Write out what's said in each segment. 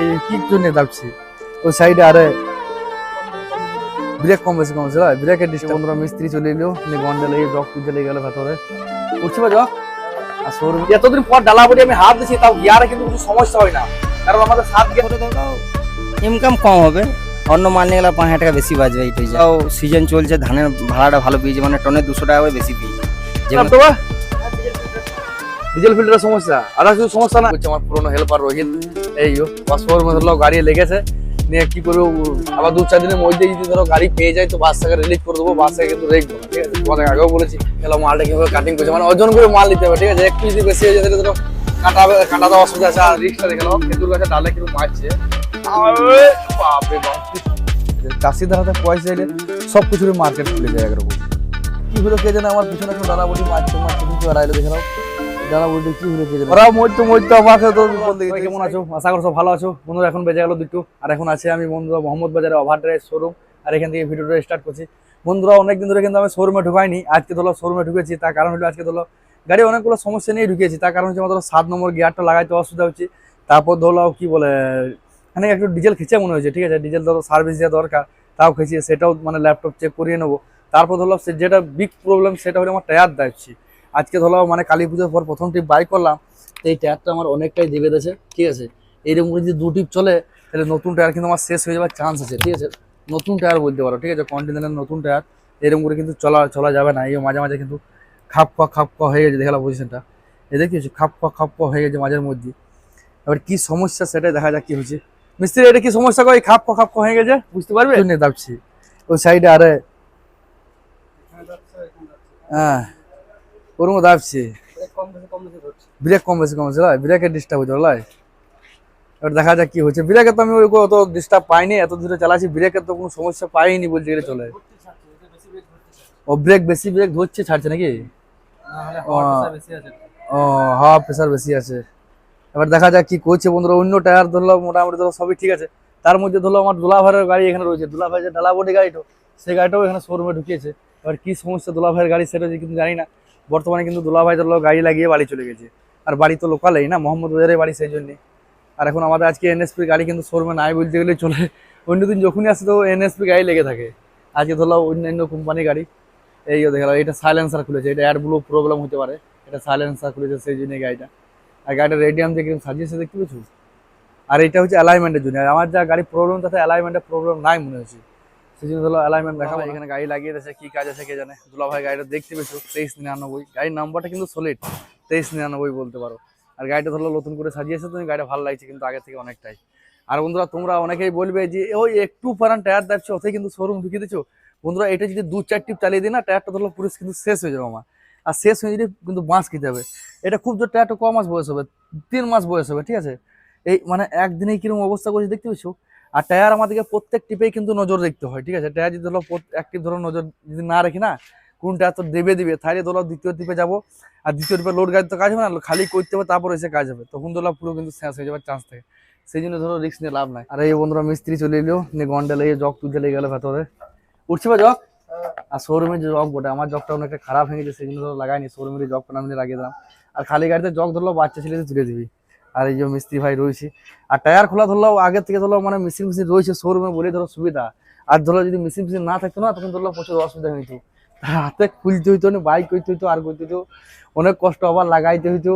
এই কি জন্য দাবছি ওই সাইডে আরে ব্রেক কম বেশি কম ছিল ব্রেকের ডিস্টার্ব বন্ধুরা মিস্ত্রি চলে এলো। গন্ডে লেগে জগ তুলতে লেগে গেল ভেতরে। উঠছে বা জগ আর শোরুম এতদিন পর ডালা বডি আমি হাত দিছি তাও গিয়ারে কিন্তু কোনো সমস্যা হয় না। কারণ আমাদের সাত গিয়ার ইনকাম কম হবে। অন্য মাল নিয়ে গেলে পাঁচ হাজার টাকা বেশি বাজবে এইটাই যাও সিজন চলছে ধানের ভাড়াটা ভালো পেয়েছে মানে টনে দুশো টাকা করে বেশি পেয়েছে। ডিজেল ফিল্টারের সমস্যা। আর শুধু সমস্যা না? আমার পুরনো হেল্পার রোহিত এই শোরুমে ধরলো গাড়ি লেগেছে নিয়ে কি করব আবার দু চার দিনের মধ্যে যদি ধরো গাড়ি পেয়ে যায় তো বাস থেকে রিলিজ করে দেবো বাস থেকে কিন্তু রেখবো ঠিক আছে? তোমাদের আগেও বলেছি খেলো মালটা কীভাবে কাটিং করছে মানে ওজন করে মাল নিতে হবে ঠিক আছে? একটু যদি বেশি হয়ে যায় ধরো কাটা কাটাতে অসুবিধা আছে আর রিক্সটা দেখে নাও খেজুর গাছে ডালে কিন্তু মারছে। বাপরে বাপ চাষিদের হাতে পয়সা এলে সব কিছুর মার্কেট খুলে যায় একরকম কি হলো কে জানে আমার পিছনে একটু ডালা বটি মারছে মারছে কিন্তু আর দেখে নাও। ডালা বটি কি হলো কে ওরা মরতো মরতো আমাকে তো দেখি কেমন আছো? আশা করছ ভালো আছো। বন্ধুরা এখন বেজে গেল দুটো। আর এখন আছে আমি বন্ধুরা মোহাম্মদ বাজারে ওভার ড্রাইভ শোরুম আর এখান থেকে ভিডিওটা স্টার্ট করছি। বন্ধুরা অনেকদিন ধরে কিন্তু আমি শোরুমে ঢুকাইনি। আজকে ধরো শোরুমে ঢুকেছি তার কারণ হলো আজকে ধরো গাড়ি অনেকগুলো সমস্যা নিয়ে ঢুকেছি। তার কারণ হচ্ছে আমার ধরো সাত নম্বর গিয়ারটা লাগাইতে অসুবিধা হচ্ছে। তারপর ধরো কি বলে মানে একটু ডিজেল খেঁচে মনে হয়েছে ঠিক আছে? ডিজেল ধরো সার্ভিস দেওয়া দরকার তাও খেঁচিয়ে সেটাও মানে ল্যাপটপ চেক করিয়ে নেব। তারপর সে যেটা বিগ প্রবলেম সেটা হলো আমার টায়ার দাচ্ছি আজকে ধরো মানে কালী পুজোর পর প্রথম টিপ বাই করলাম তো এই টায়ারটা আমার অনেকটাই দেবে দিয়েছে ঠিক আছে? এইরকম করে যদি দু টিপ চলে তাহলে নতুন টায়ার কিন্তু আমার শেষ হয়ে যাওয়ার চান্স আছে ঠিক আছে? নতুন টায়ার বলতে পারো ঠিক আছে? কন্টিনেন্টাল নতুন টায়ার এরকম করে কিন্তু চলা চলা যাবে না এই মাঝে মাঝে কিন্তু খাপ খা খাপ খা হয়ে গেছে দেখালাম পজিশনটা এ দেখি খাপ খা খাপ খা হয়ে গেছে মাঝের মধ্যে। এবার কি সমস্যা সেটাই দেখা যাক কি হচ্ছে। মিস্ত্রি এটা কি সমস্যা করে খাপ খা খাপ খা হয়ে গেছে? বুঝতে পারবে? দাবছি ওই সাইডে আরে হ্যাঁ। ওরকম দাবছি ব্রেক কম বেশি কম হচ্ছে লাই। ব্রেকের ডিস্টার্ব হচ্ছে লাই। এবার দেখা যাক কি হচ্ছে। ব্রেকের তো আমি ওই অত ডিস্টার্ব পাইনি এত দূরে চালাচ্ছি ব্রেকের তো কোনো সমস্যা পাইনি বলতে গেলে চলে। ও ব্রেক বেশি ব্রেক ধরছে ছাড়ছে নাকি? ও হাওয়া প্রেশার বেশি আছে। এবার দেখা যাক কি করছে বন্ধুরা অন্য টায়ার ধরলো মোটামুটি ধরো সবই ঠিক আছে। তার মধ্যে ধরলো আমার দুলাভাইয়ের গাড়ি এখানে রয়েছে। দুলাভাই যে ডালাবডি গাড়িটা সেই গাড়িটাও এখানে শোরুমে ঢুকিয়েছে। এবার কি সমস্যা দুলাভাইয়ের গাড়ি সেটা কিন্তু জানি না। বর্তমানে কিন্তু দুলাভাই ধরলো গাড়ি লাগিয়ে বাড়ি চলে গেছে। আর বাড়ি তো লোকালেই না মোহাম্মদ বাজারের বাড়ি সেই জন্যে। আর এখন আমাদের আজকে এনএসপি গাড়ি কিন্তু শোরুমে নাই বলতে গেলে চলে অন্যদিন যখনই আসে তো এনএসপি গাড়ি লেগে থাকে। আজকে ধরলো অন্যান্য কোম্পানির গাড়ি, এই দেখলাম, এটা সাইলেন্সার খুলেছে, এটা ব্লু প্রবলেম হতে পারে, এটা সাইলেন্সার খুলেছে সেই জন্য গাড়িটা। আর গাড়িটা রেডিয়াম দিয়ে কিন্তু সাজিয়েছে দেখতে পেয়েছ? আর এটা হচ্ছে অ্যালাইনমেন্টের জন্য, আর আমার যা গাড়ি প্রবলেম তাতে অ্যালাইনমেন্টের প্রবলেম নাই মনে হচ্ছে। দেখা এখানে গাড়ি লাগিয়ে কি কাজ আছে কে জানে দুলা ভাই গাড়িটা দেখতে পেয়েছ, তেইশ নিরানব্বই। গাড়ির নাম্বারটা কিন্তু তেইশ নিরানব্বই বলতে পারো। আর গাড়িটা ধরো নতুন করে সাজিয়েছে তুমি গাড়িটা ভালো লাগছে কিন্তু থেকে অনেকটাই। আর বন্ধুরা, তোমরা অনেকেই বলবে যে, ওই একটু টায়ার ওতেই কিন্তু শোরুম ঢুকিয়ে দিচ্ছ বন্ধুরা, এটা যদি দু চার টিপ চালিয়ে দিই না টায়ারটা ধরো পুরো কিন্তু শেষ হয়ে যাবে আমার। আর শেষ হয়ে যদি কিন্তু বাঁশ খেতে হবে। এটা খুব জোর টায়ারটা ক মাস বয়স হবে? তিন মাস বয়স হবে, ঠিক আছে? এই মানে একদিনেই কীরকম অবস্থা করছে, দেখতে পেয়েছ? আর টায়ার আমাদেরকে প্রত্যেক টিপেই কিন্তু নজর রাখতে হয়, ঠিক আছে? টায়ার যদি ধরো এক টিপ ধরো নজর যদি না রাখি না, কোন টায়ার তো দেবে দিবে। তাহলে ধরো দ্বিতীয় টিপে যাব, আর দ্বিতীয় টিপে লোড গাড়ি তো কাজ হবে না, খালি করতে হবে, তারপর এসে কাজ হবে। তখন ধরো পুরো কিন্তু শেষ হয়ে যাওয়ার চান্স থাকে। সেই জন্য ধরো রিস্ক নিয়ে লাভ নাই। আর এই বন্ধুরা, মিস্ত্রি চলে এলো, নিয়ে গন্ডে লেগে জগ তুলতে লেগে গেলো ভেতরে। উঠছে বা জগ? আর শোরুমের যে জগ বটে, আমার জগটা অনেকটা খারাপ হয়ে গেছে, সেই জন্য ধরো লাগাইনি শোরুমের জগ নামিয়ে লাগিয়ে দিলাম। আর খালি গাড়িতে জগ ধরলো বাচ্চা ছেলে তুলে দিবি। আর এই যে মিস্ত্রি ভাই রয়েছে। আর টায়ার খোলা ধরলো আগের থেকে ধরলো মানে মেশিন মেশিন রয়েছে শোরুমে বলে ধরো সুবিধা। আর ধরো যদি মেশিন মেশিন না থাকতো না, তখন ধরলো প্রচুর অসুবিধা হইতো। হাতে খুলতে হইতো না, বাইক করতে হইতো, আর করতে হইতো। অনেক কষ্ট আবার লাগাইতে হইতো।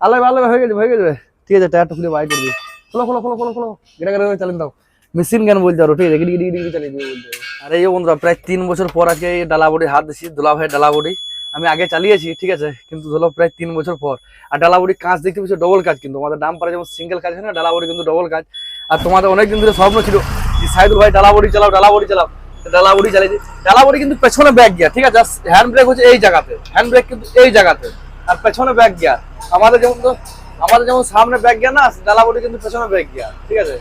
আল্লাহ ভালো হয়ে গেছে হয়ে গেছে ঠিক আছে, টায়ারটা খুলে বাইক করবি খোলো খোলো খোলো খোলো খোলো। গেটা গেটা চালিয়ে দাও। মেশিন গান বলতে পারো? ঠিক আছে চালিয়ে বলতে আর এই বন্ধুরা, প্রায় তিন বছর পর আজকে ডালাবড়ি হাত দিছি দোলা ভাইয়ের ডালাবড়ি আমি আগে চালিয়েছি, ঠিক আছে? কিন্তু ধরো প্রায় তিন বছর পর। আর ডালাবড়ি কাজ দেখতে পেয়েছ ডবল কাজ কিন্তু। আমাদের দাম পারে যেমন সিঙ্গেল কাজ হয় না, ডালাবড়ি কিন্তু ডবল কাজ। আর তোমাদের অনেকদিন ধরে স্বপ্ন ছিল যে, সাইদুল ভাই, ডালাবড়ি চালাও ডালাবড়ি চালাও। ডালাবড়ি চালিয়েছি। ডালাবড়ি কিন্তু পেছনে ব্যাগ গিয়ার ঠিক আছে? হ্যান্ড ব্রেক হচ্ছে এই জায়গাতে। হ্যান্ড ব্রেক কিন্তু এই জায়গাতে। আর পেছনে ব্যাগ গিয়ার আমাদের যেমন তো আমাদের যেমন সামনে ব্যাগ গিয়ার না, ডালাবড়ি কিন্তু পেছনে ব্যাগ গিয়ার ঠিক আছে?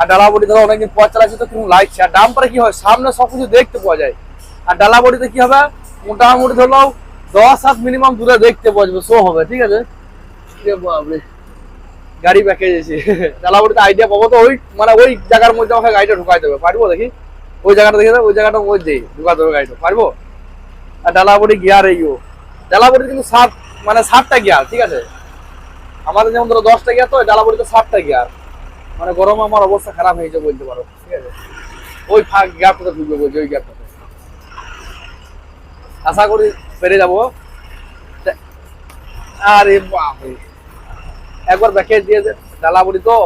আর ডালাবড়ি ধরো অনেকদিন পর চালাচ্ছে, তো কোনো লাগছে আর ডাম্পারে কি হয়? সামনে সবকিছু দেখতে পাওয়া যায়। আর ডালাবড়িতে কি হবে? মোটামুটি ধরো দশ হাত মিনিমাম দূরে দেখতে পাওয়া যাবে শো হবে, ঠিক আছে? এ বাপরে, গাড়ি ব্যাকে গেছে। ডালাবড়িতে আইডিয়া পাবো তো, ওই মানে ওই জায়গার মধ্যে আমাকে গাড়িটা ঢুকাই দেবে পারব দেখি? ওই জায়গাটা দেখে দেবে ওই জায়গাটার মধ্যে ঢুকা দেবে গাড়িটা, পারব? আর ডালাবড়ি গিয়ার এইও ডালাবড়ি কিন্তু সাত মানে সাতটা গিয়ার ঠিক আছে? আমাদের যেমন ধরো দশটা গিয়ার তো ডালাবড়িতে সাতটা গিয়ার মানে গরমে আমার অবস্থা খারাপ হয়েছে বলতে পারো, ঠিক আছে? ওই ফাঁক গ্যাপটাতে ঢুকবে বলছে, ওই গ্যাপটাতে আশা করি পেরে যাব। আরে একবার ব্যাকে দিয়ে ডালা বলি তো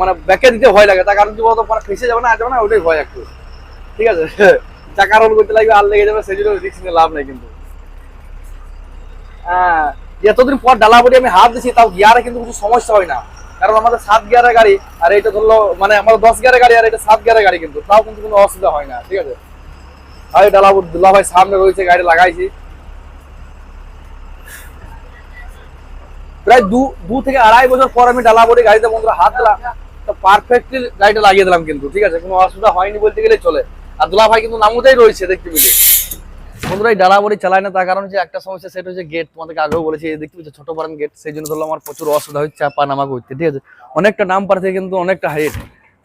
মানে ব্যাকে দিতে ভয় লাগে। তার কারণ কি বলতো মানে ফেসে যাবে না যাবে না ওটাই ভয় একটু। ঠিক আছে? চাকা রোল করতে লাগবে, আর লেগে যাবে, সেই জন্য রিস্ক নিয়ে লাভ নেই কিন্তু। হ্যাঁ এতদিন পর ডালা বডি আমি হাত দিছি, তাও গিয়ারে কিন্তু কিছু সমস্যা হয় না। কারণ আমাদের সাত গিয়ারের গাড়ি, আর এটা ধরলো মানে আমাদের দশ গিয়ারের গাড়ি, আর এটা সাত গিয়ারের গাড়ি কিন্তু, তাও কিন্তু কোনো অসুবিধা হয় না। ঠিক আছে? আর দুলা ভাই, সামনে রয়েছে, গাড়ি লাগাইছি। প্রায় দু দু থেকে আড়াই বছর পর আমি গাড়িতে, বন্ধুরা, হাত দিলাম। তো পারফেক্টলি গাড়িটা লাগিয়ে দিলাম কিন্তু, ঠিক আছে? কোনো অসুবিধা হয়নি বলতে গেলে চলে। আর দুলা ভাই কিন্তু নামুতেই রয়েছে, দেখতে পেলে। বন্ধুরা, এই ডালা চালায় না, তার কারণ যে একটা সমস্যা, সেটা হচ্ছে গেট তোমাদেরকে আগেও বলেছি দেখতে ছোট পারান গেট সেই জন্য ধরো আমার প্রচুর অসুবিধা হচ্ছে, চাপা নামা করতে ঠিক আছে? অনেকটা নাম পার থেকে কিন্তু অনেকটা হাইট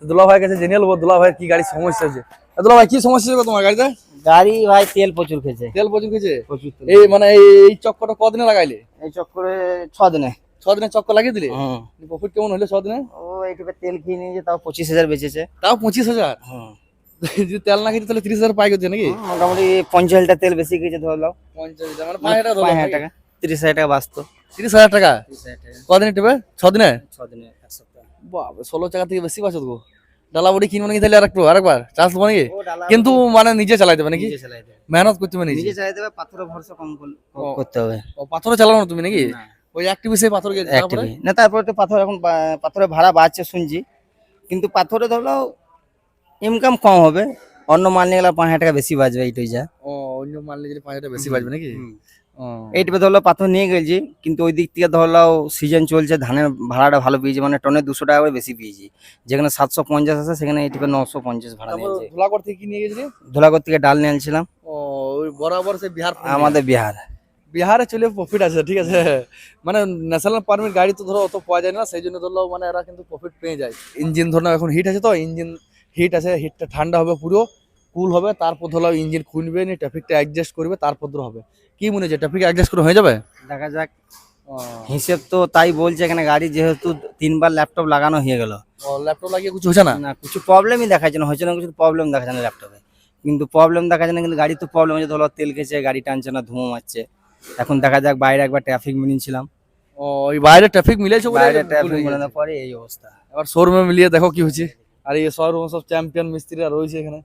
দুলা ভাইয়ের কাছে জেনে নেব, দুলা ভাইয়ের কি গাড়ির সমস্যা হচ্ছে। দুলা ভাই, কি সমস্যা তোমার গাড়িতে? গাড়ি ভাই তেল প্রচুর খেয়েছে। তেল প্রচুর খেয়েছে? প্রচুর এই মানে এই চক্করটা কদিনে লাগাইলে? এই চক্করে ছ দিনে ছ দিনের চক্কর লাগিয়ে দিলে? প্রফিট কেমন হলো ছ দিনে ও এইটুকু তেল খেয়ে নিয়েছে তাও পঁচিশ হাজার বেচেছে। তাও পঁচিশ হাজার? যদি তেল না খেতে তাহলে তিরিশ হাজার পাই করছে নাকি? মোটামুটি পঞ্চাশ লিটার তেল বেশি খেয়েছে ধরলাম পঞ্চাশ হাজার মানে পাঁচ হাজার টাকা তিরিশ হাজার টাকা বাঁচতো। তিরিশ হাজার টাকা? তিরিশ হাজার টাকা। কদিনে টিপে? ছ দিনে ছ দিনে এক সপ্তাহ। বাবা ষোলো টাকা থেকে বেশি বাঁচত গো। ডালা বডি কিনবো নাকি তাহলে আরেকটু আরেকবার? চাষ দেবো নাকি? কিন্তু মানে নিজে চালাই দেবে নাকি? মেহনত করতে হবে নিজে চালাই দেবে পাথরের ভরসা কম করতে হবে। ও, পাথরে চালানো তুমি নাকি? ওই সেই পাথর না তারপরে তো পাথর এখন পাথরের ভাড়া বাড়ছে শুনছি। কিন্তু পাথরে ধরো ইনকাম কম হবে। অন্য মাল নিয়ে গেলে পাঁচ হাজার টাকা বেশি বাজবে এইটাই যা। ও অন্য মানলে যদি পাঁচ হাজার টাকা বেশি বাজবে নাকি? ও, এই টিপে ধরলো পাথর নিয়ে গেছি কিন্তু ওই দিক থেকে ধরলো সিজন চলছে ধানের ভাড়াটা ভালো পেয়েছি মানে টনে দুশো টাকা করে বেশি পেয়েছি। যেখানে সাতশো পঞ্চাশ আছে সেখানে এইটিপে নশো পঞ্চাশ ভাড়া নিয়েছে। ধুলাগড় থেকে কি নিয়ে গেছিলি? ধুলাগড় থেকে ডাল নিয়ে আসছিলাম ও বরাবর সে বিহার আমাদের বিহার। বিহারে চলে প্রফিট আছে ঠিক আছে? মানে ন্যাশনাল পারমিট গাড়ি তো ধরো অত পাওয়া যায় না সেই জন্য ধরো মানে এরা কিন্তু প্রফিট পেয়ে যায়। ইঞ্জিন ধরো এখন হিট আছে তো ইঞ্জিন হিট আছে হিটটা ঠান্ডা হবে পুরো। কুল হবে তারপর ধরো ইঞ্জিন খুলবে নি ট্রাফিকটা অ্যাডজাস্ট করবে তারপর ধরো হবে। কি মনে হচ্ছে ট্রাফিক অ্যাডজাস্ট করে হয়ে যাবে? দেখা যাক হিসেব তো তাই বলছে এখানে গাড়ি যেহেতু তিনবার ল্যাপটপ লাগানো হয়ে গেল। ল্যাপটপ লাগিয়ে কিছু হচ্ছে না? না কিছু প্রবলেমই দেখা যায় না হচ্ছে না কিছু প্রবলেম দেখা যায় না ল্যাপটপে কিন্তু প্রবলেম দেখা যায় না কিন্তু গাড়ি তো প্রবলেম হচ্ছে ধরো তেল খেয়েছে গাড়ি টানছে না ধুমো মারছে। এখন দেখা যাক বাইরে একবার ট্রাফিক মিলিয়েছিলাম ও ওই বাইরে ট্রাফিক মিলেছে বাইরে ট্রাফিক মিলানোর পরে এই অবস্থা। এবার শোরুমে মিলিয়ে দেখো কি হচ্ছে। আর এই শোরুম সব চ্যাম্পিয়ন মিস্ত্রিরা রয়েছে এখানে।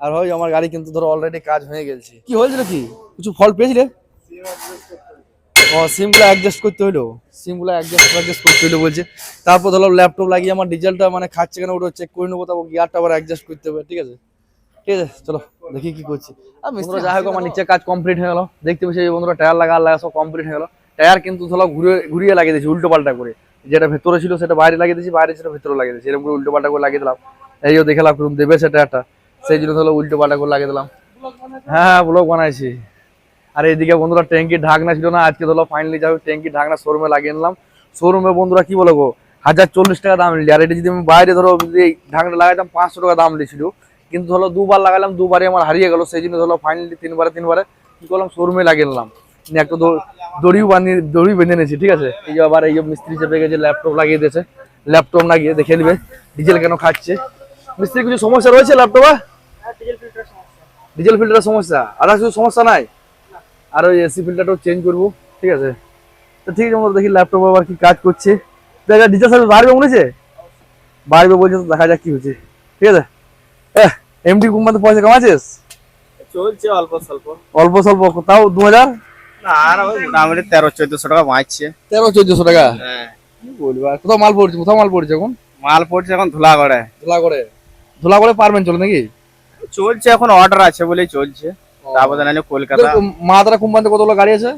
আর হয় আমার গাড়ি কিন্তু ধরো অলরেডি কাজ হয়ে গেছে। কি হয়েছিল কি কিছু ফল পেয়েছিলে? ও সিমগুলো অ্যাডজাস্ট করতে হলো সিমগুলো অ্যাডজাস্ট অ্যাডজাস্ট করতে হলো বলছে। তারপর ধরো ল্যাপটপ লাগিয়ে আমার ডিজেলটা মানে খাচ্ছে কেন ওটা চেক করে নেব তারপর গিয়ারটা আবার অ্যাডজাস্ট করতে হবে ঠিক আছে? ঠিক আছে চলো দেখি কি করছি। আর মিস্ত্রি যাই হোক আমার নিচে কাজ কমপ্লিট হয়ে গেল। দেখতে এই বন্ধুরা টায়ার লাগা লাগা সব কমপ্লিট হয়ে গেল। টায়ার কিন্তু ধরো ঘুরে ঘুরিয়ে লাগিয়ে দিয়েছি উল্টো পাল্টা করে। যেটা ভেতরে ছিল সেটা বাইরে লাগিয়ে দিয়েছি বাইরে সেটা ভেতরে লাগিয়ে দিয়েছি। এরকম করে উল্টো পাল্টা করে লাগিয়ে দিলাম। এই যে দেখলাম দেবে সেটা একটা সেই জন্য ধরো উল্টো পাল্টা করে লাগিয়ে দিলাম। হ্যাঁ হ্যাঁ ব্লগ বানাইছি। আর এইদিকে বন্ধুরা ট্যাঙ্কির ঢাকনা ছিল না, আজকে ধরো ফাইনালি যাবে ট্যাঙ্কির ঢাকনা শোরুমে লাগিয়ে নিলাম। শোরুমে বন্ধুরা কি বলব, হাজার চল্লিশ টাকা দাম নিলি। আর এটা যদি আমি বাইরে ধরো যদি ঢাকনা লাগাইতাম, পাঁচশো টাকা দাম দিয়েছিল কিন্তু ধরো দুবার লাগালাম দুবারে আমার হারিয়ে গেল। সেই জন্য ধরো ফাইনালি তিনবারে তিনবারে কি করলাম শোরুমে লাগিয়ে নিলাম। একটা দড়ি- দড়িও বানিয়ে, দড়ি বেঁধে নিয়েছি, ঠিক আছে? এই যে আবার এই যে মিস্ত্রি চেপে গেছে ল্যাপটপ লাগিয়ে দিয়েছে। ল্যাপটপ লাগিয়ে দেখে নেবে, ডিজেল কেন খাচ্ছে? মিস্ত্রি কিছু সমস্যা রয়েছে ল্যাপটপে ডিজেল ফিল্টারের সমস্যা। আর কিছু সমস্যা নাই? আর ওই এসি ফিল্টারটাও চেঞ্জ করব ঠিক আছে? তো ঠিক আছে আমরা দেখি ল্যাপটপ আবার কি কাজ করছে। দেখা ডিজেল সার্ভিস বাড়বে মনে হচ্ছে? বাড়বে বলছে তো দেখা যাক কি হচ্ছে। ঠিক আছে? এমডি কোম্পানিতে পয়সা কামাচ্ছিস? চলছে অল্প স্বল্প। অল্প স্বল্প তাও দু হাজার না আর ওই মোটামুটি তেরো চোদ্দশো টাকা বাঁচছে তেরো চোদ্দশো টাকা? হ্যাঁ। কি বলব আর কোথাও মাল পড়ছে কোথাও মাল পড়ছে এখন? মাল পড়ছে এখন ধুলা করে ধুলা করে ধুলা করে পারবেন চলে নাকি? চলছে এখন অর্ডার আছে বলেই চলছে। তারপর নাহলে কলকাতা। মাদারা কোম্পানিতে কতগুলো গাড়ি আছে?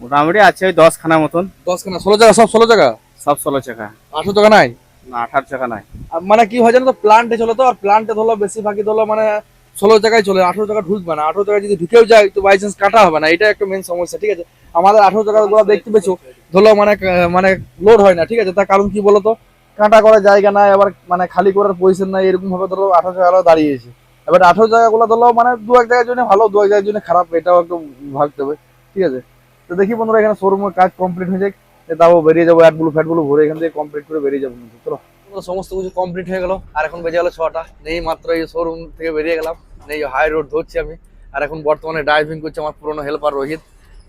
মোটামুটি আছে ওই দশ খানা মতন। দশ খানা ষোলো টাকা সব ষোলো টাকা সব ষোলো চাকা। আঠারো টাকা নাই? না আঠারো চাকা নাই। মানে কি হয় জানো তো প্লান্টে চলে তো আর প্লান্টে ধরো বেশিরভাগই ধরো মানে ষোলো টাকায় চলে আঠারো টাকা ঢুকবে না। আঠারো টাকা যদি ঢুকেও যায় তো বাই চান্স কাটা হবে না। এটা একটা মেন সমস্যা ঠিক আছে? আমাদের আঠারো টাকা গুলো দেখতে পেছো ধরো মানে মানে লোড হয় না ঠিক আছে? তার কারণ কি বলতো? কাঁটা করার জায়গা নাই আবার মানে খালি করার পজিশন নাই এরকম ভাবে ধরো আঠারো টাকা দাঁড়িয়েছে এবার আঠারো জায়গাগুলো ধরো মানে দু এক জায়গার জন্য ভালো, দু এক জায়গার জন্য খারাপ, এটাও একটু ভাবতে হবে, ঠিক আছে? তো দেখি বন্ধুরা এখানে শোরুমের কাজ কমপ্লিট হয়ে যায় তাও বেরিয়ে যাব অ্যাডগুলো ফ্যাটগুলো ভরে এখান থেকে কমপ্লিট করে বেরিয়ে যাব কিন্তু, চলো। সমস্ত কিছু কমপ্লিট হয়ে গেল, আর এখন বেজে গেলো ছটা, নেই মাত্র এই শোরুম থেকে বেরিয়ে গেলাম, নেই হাই রোড ধরছি আমি, আর এখন বর্তমানে ড্রাইভিং করছে আমার পুরনো হেল্পার রোহিত,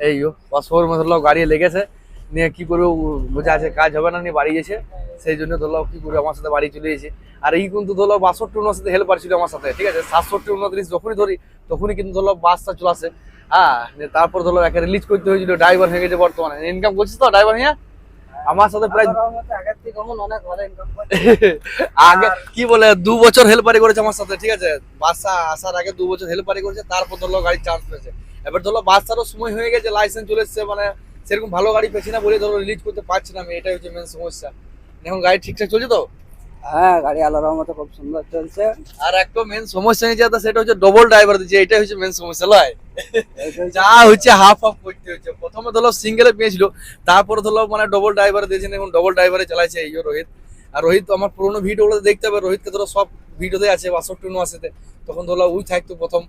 এই বা শোরুমে ধরলো গাড়ি লেগেছে নিয়ে কি করবে বোঝা আছে কাজ হবে না নিয়ে বাড়ি গেছে। সেই জন্য ধরলো কি করে আমার সাথে বাড়ি চলে গেছে। আর এই কিন্তু ধরলো বাষট্টি উনআশিতে হেল্পার ছিল আমার সাথে ঠিক আছে? সাতষট্টি উনত্রিশ যখনই ধরি তখনই কিন্তু ধরলো বাসটা চলে আসে। হ্যাঁ তারপর ধরলো একে রিলিজ করতে হয়েছিল ড্রাইভার হয়ে গেছে বর্তমানে। ইনকাম করছিস তো ড্রাইভার নিয়ে আমার সাথে প্রায় আগে কি বলে দু বছর হেল্পারি করেছে আমার সাথে ঠিক আছে? বাসা আসার আগে দু বছর হেল্পারি করেছে তারপর ধরলো গাড়ির চান্স পেয়েছে। এবার ধরলো বাচ্চারও সময় হয়ে গেছে লাইসেন্স চলে এসছে মানে সেরকম ভালো গাড়ি পেয়েছি না বলে ধরো রিলিজ করতে পারছি না আমি এটাই হচ্ছে মেন সমস্যা। এখন গাড়ি ঠিকঠাক চলছে তো? হ্যাঁ গাড়ি আল্লাহ রহমতে খুব সুন্দর চলছে। আর একটা মেন সমস্যা নিয়ে যেটা সেটা হচ্ছে ডবল ড্রাইভার দিচ্ছে এটাই হচ্ছে মেন সমস্যা লয়। যা হচ্ছে হাফ হাফ করতে হচ্ছে। প্রথমে ধরো সিঙ্গেলে পেয়েছিল তারপরে ধরো মানে ডবল ড্রাইভার দিয়েছেন এখন ডবল ড্রাইভারে চালাইছে এই রোহিত। আর রোহিত আমার পুরোনো ভিডিওগুলো দেখতে হবে রোহিতকে ধরো সব ভিডিওতে আছে বাষট্টি উনআশিতে তখন ধরো ওই থাকতো প্রথম।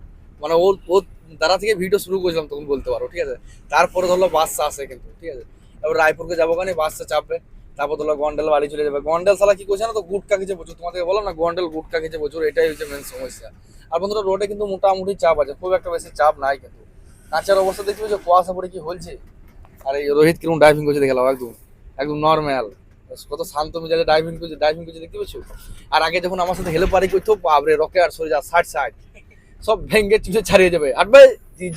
মানে ওর ওর দ্বারা থেকে ভিডিও শুরু করেছিলাম তখন বলতে পারো, ঠিক আছে? তারপরে ধরো বাসটা আসে কিন্তু, ঠিক আছে? এবার রায়পুরকে যাব কানে বাসটা চাপবে। তারপর ধরো গন্ডেল বাড়ি চলে যাবে। গন্ডেল সালা কি করছে না তো? গুটকা খেছে প্রচুর, তোমাদেরকে বললাম না, গন্ডেল গুটকা খেছে প্রচুর, এটাই হচ্ছে মেন সমস্যা। আর বন্ধুরা রোডে কিন্তু মোটামুটি চাপ আছে, খুব একটা বেশি চাপ নাই কিন্তু। কাঁচার অবস্থা দেখতে যে কুয়াশা পড়ে কি হলছে আর এই রোহিত কীরকম ড্রাইভিং করছে দেখে নাও একদম একদম নর্মাল কত শান্ত মেজাজে ড্রাইভিং করছে ড্রাইভিং করছে, দেখতে পাচ্ছ? আর আগে যখন আমার সাথে হেলে পারি করতো বাবরে রকে আর সরে যা ষাট ষাট। সব ভেঙ্গে চুষে ছাড়িয়ে যাবে। আর ভাই,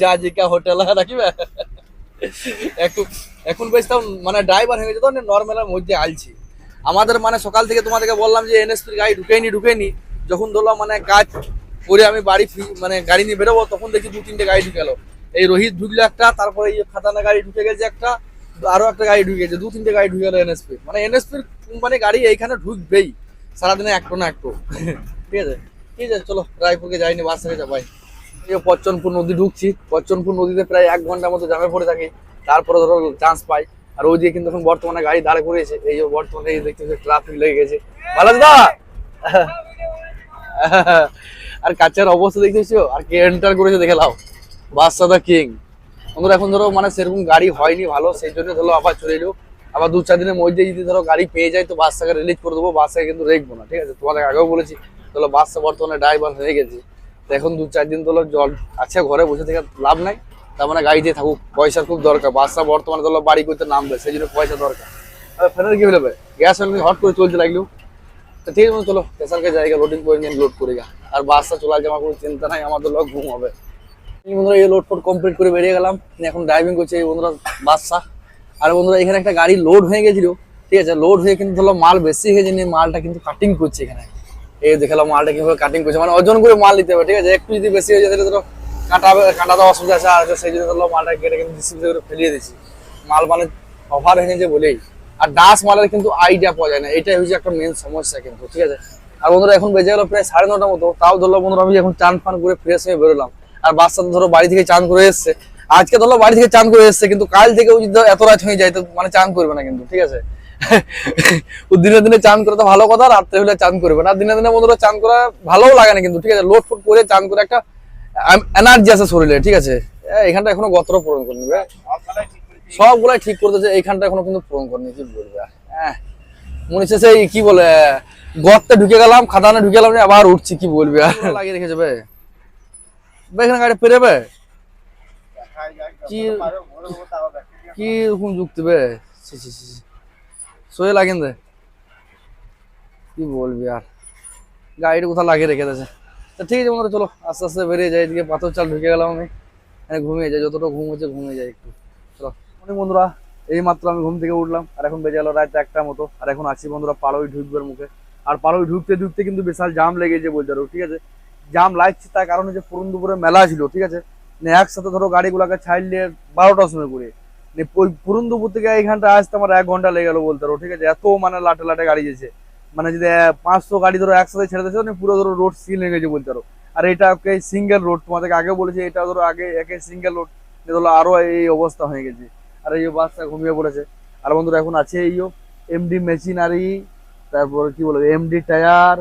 যা জিকা হোটেল রাখিবে। এখন এখন বেশ তাও মানে ড্রাইভার হয়ে গেছে তো নর্মালের মধ্যে আলছি আমাদের মানে সকাল থেকে তোমাদেরকে বললাম যে এনএসপির গাড়ি ঢুকেনি ঢুকেনি যখন ধরলাম মানে কাজ করে আমি বাড়ি মানে গাড়ি নিয়ে বেরোবো, তখন দেখি দু, তিনটে গাড়ি ঢুকে গেলো এই রোহিত ঢুকলো একটা, তারপরে এই খাতানা গাড়ি ঢুকে গেছে একটা আরও একটা গাড়ি ঢুকে গেছে, দু, তিনটে গাড়ি ঢুকে গেলো এনএসপি মানে এনএসপির কোম্পানি গাড়ি এইখানে ঢুকবেই, সারাদিনে একটো না একটো। ঠিক আছে? ঠিক আছে চলো, রায়পুরকে যাইনি, বাস থেকে যাবাই এই পচ্চনপুর নদী ঢুকছি, পচ্চনপুর নদীতে প্রায় এক ঘণ্টার মতো জামে পড়ে থাকি। তারপরে ধরো চান্স পাই। আর ওই দিকে কিন্তু বর্তমানে গাড়ি দাঁড় করেছে এই যে বর্তমানে এই দেখতে ট্রাফিক লেগে গেছে। ভালো দা! আর কাছের অবস্থা দেখতেছো? আর কে এন্টার করেছে দেখে লাও বাদশাদা কিং বন্ধুরা, এখন ধরো মানে সেরকম গাড়ি হয়নি ভালো, সেই জন্য ধরো আবার চলে এলো। আবার দু চার দিনের মধ্যে যদি ধরো গাড়ি পেয়ে যায়, তো বাসটাকে রিলিজ করে দেবো। বাসটাকে কিন্তু রেখবো না, ঠিক আছে? তোমাদের আগেও বলেছি। ধরো বাসটা বর্তমানে ড্রাইভার হয়ে গেছে। তো এখন দু চার দিন ধরো জল আছে, ঘরে বসে থেকে লাভ নাই। তার মানে গাড়িতে থাকুক পয়সার খুব দরকার। বাসটা বর্তমানে ধরো বাড়ি করতে নামবে, সেই জন্য পয়সা দরকার। ফেরার কি হলে গ্যাস হট করে চলতে লাগল। তো ঠিক আছে চলো স্পেশালকে জায়গা লোডিং করে নিয়ে লোড করে গা। আর বাসটা চলে আসছে আমার কোনো চিন্তা নাই, আমাদের লোক ঘুম হবে। এই বন্ধুরা, এই লোড ফোড কমপ্লিট করে বেরিয়ে গেলাম। এখন ড্রাইভিং করছে এই বন্ধুরা বাসটা। আর বন্ধুরা, এখানে একটা গাড়ি লোড হয়ে গেছিল। ঠিক আছে লোড হয়ে কিন্তু ধরো মাল বেশি হয়ে নিয়ে মালটা কিন্তু কাটিং করছে এখানে। এই দেখালাম মালটা কীভাবে কাটিং করছে। মানে ওজন করে মাল নিতে হবে, ঠিক আছে? একটু যদি বেশি হয়ে যায় তাহলে ধরো কাটা কাটাতে অসুবিধা আছে সেই জন্য ধরো মালটা কেটে কিন্তু ডিসিপ্লিন করে ফেলিয়ে দিচ্ছি মাল মানে অফার হয়ে গেছে বলেই। আর ডাস মালের কিন্তু আইডিয়া পাওয়া যায় না, এটাই হচ্ছে একটা মেন সমস্যা কিন্তু, ঠিক আছে? আর বন্ধুরা, এখন বেজে গেলো প্রায় সাড়ে নটার মতো, তাও ধরলো বন্ধুরা আমি এখন চান ফান করে ফ্রেশ হয়ে বেরোলাম। আর বাচ্চা তো ধরো বাড়ি থেকে চান করে এসছে। আজকে ধরো বাড়ি থেকে চান করে এসছে, কিন্তু কাল থেকে যদি এত রাত হয়ে যায়, তো মানে চান করবে না কিন্তু, ঠিক আছে? দিনে দিনে চান করে তো ভালো কথা রাত্রে হলে চান করবে না। দিনে দিনে বন্ধুরা চান করা ভালোও লাগে না কিন্তু ঠিক আছে? লোড ফুট করে চান করে একটা এনার্জি আছে শরীরে ঠিক আছে? এ, এখানটা এখনও গতর পূরণ করে নিবে সবগুলাই ঠিক করতেছে এইখানটা এখনও কিন্তু পূরণ করেনি কি বলবে? হ্যাঁ মনে হচ্ছে সেই কি বলে গর্তে ঢুকে গেলাম খাদানে ঢুকে গেলাম আবার উঠছি কি বলবি? লাগিয়ে রেখে যাবে এখানে গাড়ি পেরেবে কি কি রকম যুক্তি বে। সোয়ে লাগেন দে। কি বলবি আর? গাড়িটা কোথাও লাগিয়ে রেখে দিয়েছে। তা ঠিক আছে বন্ধুরা, চলো আস্তে আস্তে বেরিয়ে যাই, এদিকে পাথর চাল ঢুকে গেলাম আমি। এখানে ঘুমিয়ে যাই, যতটা ঘুম হচ্ছে ঘুমিয়ে যাই একটু। চলো। অনেক বন্ধুরা, এই মাত্র আমি ঘুম থেকে উঠলাম, আর এখন বেজে গেলো রাত একটা মতো। আর এখন আছি বন্ধুরা পাড়ই ঢুকবার মুখে। আর পাড়ই ঢুকতে ঢুকতে কিন্তু বিশাল জাম লেগেছে বলতে পারো, ঠিক আছে? জাম লাগছে, তার কারণ হচ্ছে পুরন দুপুরে মেলা ছিল, ঠিক আছে? মানে একসাথে ধরো গাড়িগুলোকে ছাড়লে বারোটার সময় করে মানে ওই পুরন দুপুর থেকে এইখানটা আসতে আমার এক ঘণ্টা লেগে গেলো বলতে ঠিক আছে? এত মানে লাটে লাটে গাড়ি যেছে মানে যদি পাঁচশো গাড়ি ধরো একসাথে ছেড়ে দিয়েছে মানে পুরো ধরো রোড সিল হয়ে গেছে বলতে পারো। আর এটা ওকে সিঙ্গেল রোড তোমাদেরকে আগে বলেছে, এটা ধরো আগে একে সিঙ্গেল রোড ধরো আরও এই অবস্থা হয়ে গেছে। আর এই বাসটা ঘুমিয়ে পড়েছে। আর বন্ধুরা, এখন আছে এইও এমডি মেশিনারি তারপর কি বলব এমডি টায়ার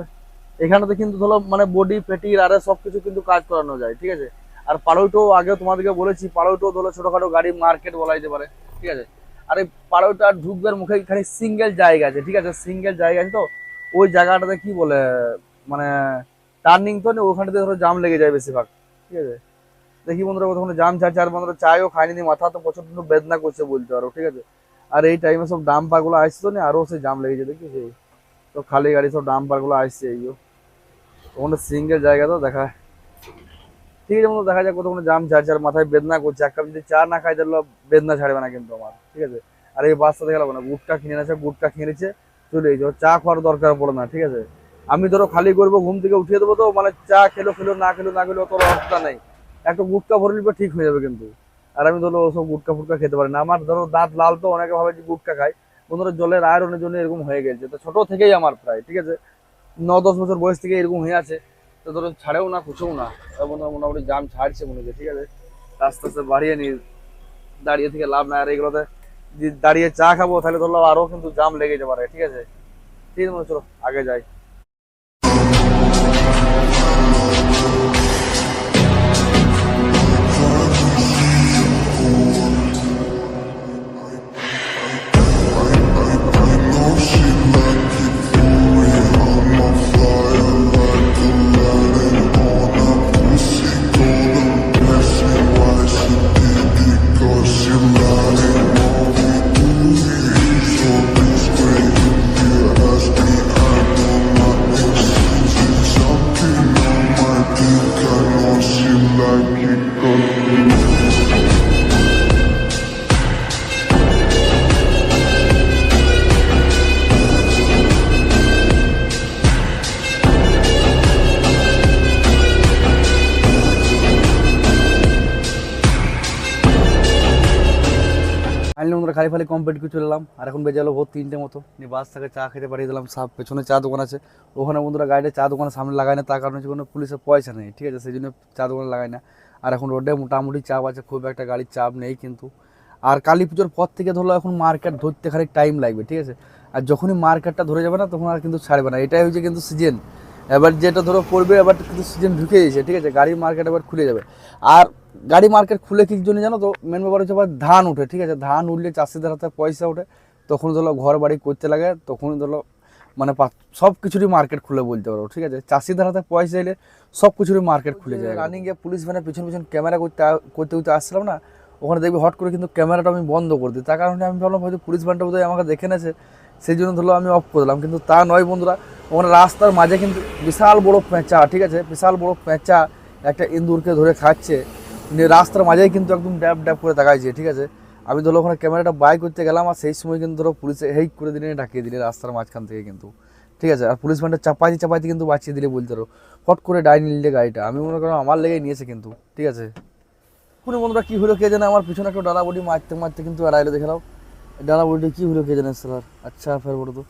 এখানে তো কিন্তু ধরো মানে বডি পেটির আর সবকিছু কিন্তু কাজ করানো যায়, ঠিক আছে? আর পাড়ইটো আগে তোমাদেরকে বলেছি পাড়ইটো ধরো ছোটখাটো গাড়ি মার্কেট বলা যেতে পারে, ঠিক আছে? আর এই পাড়োটা ঢুকবার মুখে খালি সিঙ্গেল জায়গা আছে, ঠিক আছে? সিঙ্গেল জায়গা আছে তো? ওই জায়গাটাতে কি বলে মানে টার্নিং তো নেই, ওখানটাতে ধরো জাম লেগে যায় বেশিরভাগ, ঠিক আছে? দেখি বন্ধুরা তখন জাম ছাড়ছে, আর বন্ধুরা চায়ও খাইনি মাথা তো প্রচণ্ড বেদনা করছে বলতে পারো ঠিক আছে? আর এই টাইমে সব ডাম্পারগুলো আসছে তো না আরও সে জাম লেগেছে দেখি সেই। তো খালি গাড়ি সব ডাম্পারগুলো আসছে এইও ওখানে সিঙ্গেল জায়গা তো, দেখা ঠিক আছে, দেখা যাক কতক্ষণ জাম আর মাথায় বেদনা করছে। এক কাপ যদি চা না খাই, তাহলে বেদনা ছাড়বে না কিন্তু আমার, ঠিক আছে? আর এই দেখে লাভ না গুটটা কিনে এনেছে গুটটা কিনে নিচ্ছে। চলে যাও চা খাওয়ার দরকার পড়ে না, ঠিক আছে? আমি ধরো খালি করব, ঘুম থেকে উঠিয়ে দেবো তো মানে চা খেলো খেলো, না খেলো না খেলো, তোর অবস্থা নেই। একটা গুটকা ভরে নিবে ঠিক হয়ে যাবে কিন্তু। আর আমি ধরো ওসব গুটকা ফুটকা খেতে পারি না। আমার ধরো দাঁত লাল তো, অনেকে ভাবে যে গুটকা খাই বন্ধুরা, জলের আয়রনের জন্য এরকম হয়ে গেছে। তো ছোট থেকেই আমার প্রায়, ঠিক আছে? ন দশ বছর বয়স থেকে এরকম হয়ে আছে। তো ধরো ছাড়েও না কুছেও না। বন্ধুরা মোটামুটি জাম ছাড়ছে মনে হচ্ছে, ঠিক আছে? আস্তে আস্তে বাড়িয়ে নি দাঁড়িয়ে থেকে লাভ নাই। আর এগুলোতে দাঁড়িয়ে চা খাব, তাহলে ধরলাম আরও কিন্তু জাম লেগে পারে, ঠিক আছে? ঠিক আছে মনে চলো, আগে যাই। খালি ফালি কমপ্লিট করে চলে এলাম। আর এখন বেজে গেলো ভোর তিনটে মতো। নিয়ে বাস থেকে চা খেতে পাঠিয়ে দিলাম সাপ পেছনে চা দোকান আছে। ওখানে বন্ধুরা গাড়িতে চা দোকানের সামনে লাগায় না, তার কারণে হচ্ছে কোনো পুলিশের পয়সা নেই, ঠিক আছে? সেই জন্য চা দোকানে লাগায় না। আর এখন রোডে মোটামুটি চাপ আছে, খুব একটা গাড়ির চাপ নেই কিন্তু। আর কালী পুজোর পর থেকে ধরলো এখন মার্কেট ধরতে খালি টাইম লাগবে, ঠিক আছে? আর যখনই মার্কেটটা ধরে যাবে না, তখন আর কিন্তু ছাড়বে না। এটাই হচ্ছে কিন্তু সিজন এবার যেটা ধরো পড়বে, এবার কিন্তু সিজন ঢুকে গেছে ঠিক আছে? গাড়ির মার্কেট এবার খুলে যাবে। আর গাড়ি মার্কেট খুলে কি জন্য জানো তো? মেন ব্যাপার হচ্ছে আবার ধান উঠে ঠিক আছে? ধান উঠলে চাষিদের হাতে পয়সা ওঠে। তখন ধরো ঘর বাড়ি করতে লাগে তখন ধরো মানে সব কিছুরই মার্কেট খুলে বলতে পারো ঠিক আছে? চাষিদের হাতে পয়সা এলে সব কিছুরই মার্কেট খুলে যায় রানিং এ পুলিশ ভ্যানের পিছন পিছন ক্যামেরা করতে করতে করতে আসছিলাম না ওখানে দেখবি হট করে কিন্তু ক্যামেরাটা আমি বন্ধ করে দিই। তার কারণে আমি ভাবলাম হয়তো পুলিশ ভ্যানটা বোধহয় আমাকে দেখে নেছে সেই জন্য ধরো আমি অফ করে দিলাম। কিন্তু তা নয় বন্ধুরা ওখানে রাস্তার মাঝে কিন্তু বিশাল বড় পেঁচা ঠিক আছে? বিশাল বড় পেঁচা একটা ইন্দুরকে ধরে খাচ্ছে। রাস্তার মাঝেই কিন্তু একদম ড্যাব ড্যাব করে দেখাইছে ঠিক আছে? আমি ধরো ওখানে ক্যামেরাটা বাই করতে গেলাম আর সেই সময় কিন্তু ধরো পুলিশে হেই করে দিলে, ঢাকিয়ে দিলে রাস্তার মাঝখান থেকে কিন্তু। ঠিক আছে? আর পুলিশ ভ্যানটা চাপাইতে চাপাইতে কিন্তু বাঁচিয়ে দিলে বলতে পারো। ফট করে ডাইনি নিলে গাড়িটা। আমি মনে করো আমার লেগে নিয়েছে কিন্তু, ঠিক আছে? কোনো বন্ধুরা, কী হলো কে জানে? আমার পিছনে একটা ডালা বডি মারতে মারতে কিন্তু এড়াইলো দেখে নাও। ডালা বডি কী হলো কে জানে স্যার আচ্ছা ফের বলো তো।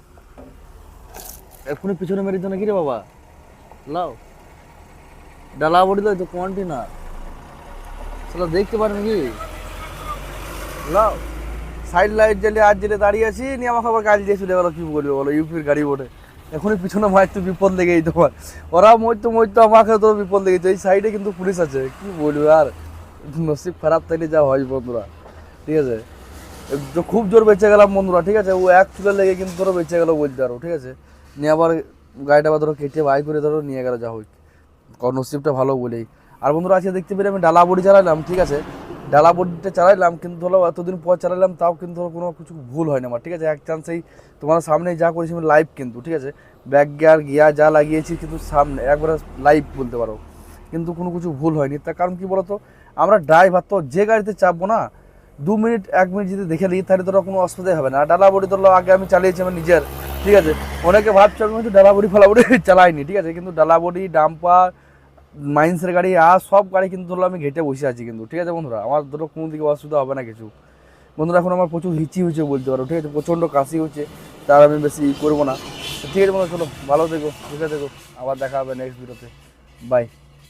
এক্ষুনি পিছনে মেরে তো নাকি রে বাবা? লাও ডালা বডি তো কোয়ান্টি না সেটা দেখতে পারেন নাকি লাও সাইড লাইট জ্বালিয়ে আজ জেলে দাঁড়িয়ে আছি, নিয়ে আমাকে আবার গাড়ি দিয়ে চলে গেলো, কি বলব বলো ইউপির গাড়ি ওঠে এখনই পিছনে মায়ের তো বিপদ লেগেই তোমার। ওরা মরতো মরতো আমাকে তো বিপদ লেগেছে এই সাইডে কিন্তু পুলিশ আছে, কি বলব আর? নসিব খারাপ থাকলে যা হয় বন্ধুরা, ঠিক আছে? খুব জোর বেঁচে গেলাম বন্ধুরা, ঠিক আছে? ও এক চুলে লেগে কিন্তু ধরো বেঁচে গেলো বলতে পারো, ঠিক আছে? নিয়ে আবার গাড়িটা আবার ধরো কেটে বাই করে ধরো, নিয়ে গেলো যা হোক। নসিবটা ভালো বলেই। আর বন্ধুরা আজকে দেখতে পেরে আমি ডালা বডি চালাইলাম, ঠিক আছে? ডালা বডিটা চালাইলাম, কিন্তু ধরো এতদিন পর চালাইলাম, তাও কিন্তু ধরো কোনো কিছু ভুল হয় না আমার, ঠিক আছে? এক চান্সেই তোমার সামনে যা করেছি আমি লাইভ কিন্তু, ঠিক আছে? ব্যাক গিয়ার গিয়ার যা লাগিয়েছি কিন্তু সামনে, একবারে লাইভ বলতে পারো। কিন্তু কোনো কিছু ভুল হয়নি। তার কারণ কি বলতো? আমরা ড্রাইভার তো, যে গাড়িতে চাপবো না, দু মিনিট, এক মিনিট যদি দেখে নিই, তাহলে ধরো কোনো অসুবিধাই হবে না। ডালা বডি ধরো আগে আমি চালিয়েছি আমার নিজের, ঠিক আছে? অনেকে ভাবছে আমি হয়তো ডালা বডি ফালা বডি চালাইনি, ঠিক আছে? কিন্তু ডালা বডি, ডাম্পার মাইন্সের গাড়ি আর সব গাড়ি কিন্তু ধরো আমি ঘেটে বসে আছি কিন্তু, ঠিক আছে বন্ধুরা? আমার ধরো কোনো দিকে অসুবিধা হবে না কিছু। বন্ধুরা, এখন আমার প্রচুর হিচি হয়েছে বলতে পারো, ঠিক আছে? প্রচণ্ড কাশি হচ্ছে তার আমি বেশি করব না। ঠিক আছে বন্ধু চলো, ভালো থেকো ঠিক আছে দেখো আবার দেখা হবে নেক্সট ভিডিওতে বাই